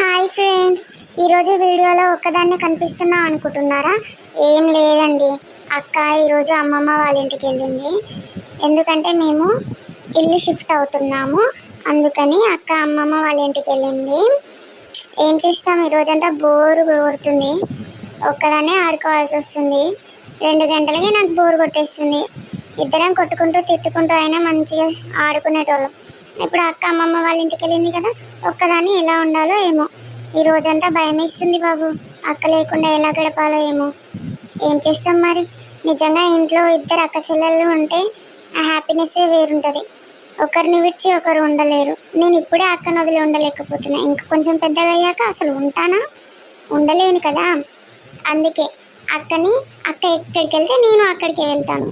Hi friends. ఈరోజు వీడియోలో ఒక్కదాన్నే కనిపిస్తున్నా అనుకుంటున్నారా? ఏం లేదండి. అక్క ఈరోజు అమ్మమ్మ వాళ్ళ ఇంటికి వెళ్ళింది. ఎందుకంటే మేము ఇల్లు షిఫ్ట్ అవుతున్నాము. అందుకని అక్క అమ్మమ్మ వాళ్ళ ఇంటికి వెళ్ళింది. ఏం చేస్తాం? ఈరోజంతా బోరు కొడుతుంది. ఒక్కదాన్నే ఆడుకోవాల్సి వస్తుంది. రెండు గంటలకి నాకు బోరు కొట్టేస్తుంది. ఇద్దరం కొట్టుకుంటూ తిట్టుకుంటూ అయినా మంచిగా ఆడుకునేటోళ్ళం. ఇప్పుడు అక్క అమ్మమ్మ వాళ్ళ ఇంటికి వెళ్ళింది కదా ఒక్కదాన్ని ఎలా ఉండాలో ఏమో. ఈ రోజంతా భయం వేస్తుంది బాబు. అక్క లేకుండా ఎలా గడపాలో ఏమో. ఏం చేస్తాం మరి? నిజంగా ఇంట్లో ఇద్దరు అక్క చెల్లెళ్ళు ఉంటే ఆ హ్యాపీనెస్సే వేరుంటుంది. ఒకరిని విడిచి ఒకరు ఉండలేరు. నేను ఇప్పుడే అక్కను వదిలి ఉండలేకపోతున్నా. ఇంకా కొంచెం పెద్దగా అయ్యాక అసలు ఉంటానా? ఉండలేను కదా. అందుకే అక్కని అక్క ఎక్కడికి వెళ్తే నేను అక్కడికి వెళ్తాను.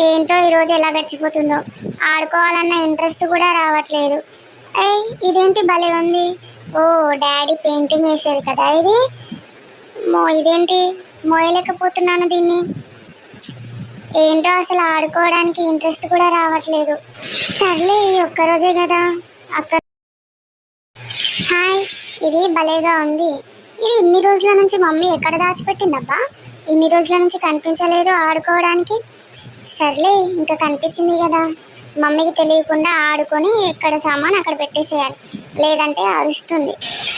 ఏంటో ఈరోజు ఎలా గడిచిపోతుందో. ఆడుకోవాలన్న ఇంట్రెస్ట్ కూడా రావట్లేదు. ఏయ్ ఇదేంటి భలే ఉంది? ఓ డాడీ పెయింటింగ్ వేసేది కదా ఇది? మో ఇదేంటి? మోయలేకపోతున్నాను దీన్ని. ఏంటో అసలు ఆడుకోవడానికి ఇంట్రెస్ట్ కూడా రావట్లేదు. సర్లే ఈ ఒక్కరోజే కదా. అక్క హాయ్ ఇది భలేగా ఉంది. ఇది ఇన్ని రోజుల నుంచి మమ్మీ ఎక్కడ దాచిపెట్టిందబ్బా? ఇన్ని రోజుల నుంచి కనిపించలేదు ఆడుకోవడానికి. సర్లే ఇంకా కనిపించింది కదా. మమ్మీకి తెలియకుండా ఆడుకొని ఎక్కడ సామాన్ అక్కడ పెట్టేసేయాలి. లేదంటే అరుస్తుంది.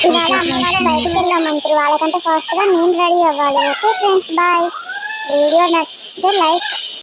ఇవాళ అమ్మ వాళ్ళ బయటకు వెళ్ళామంటారు వాళ్ళకంటే ఫాస్ట్గా నేను రెడీ అవ్వాలి. Okay friends bye. వీడియో నచ్చితే లైక్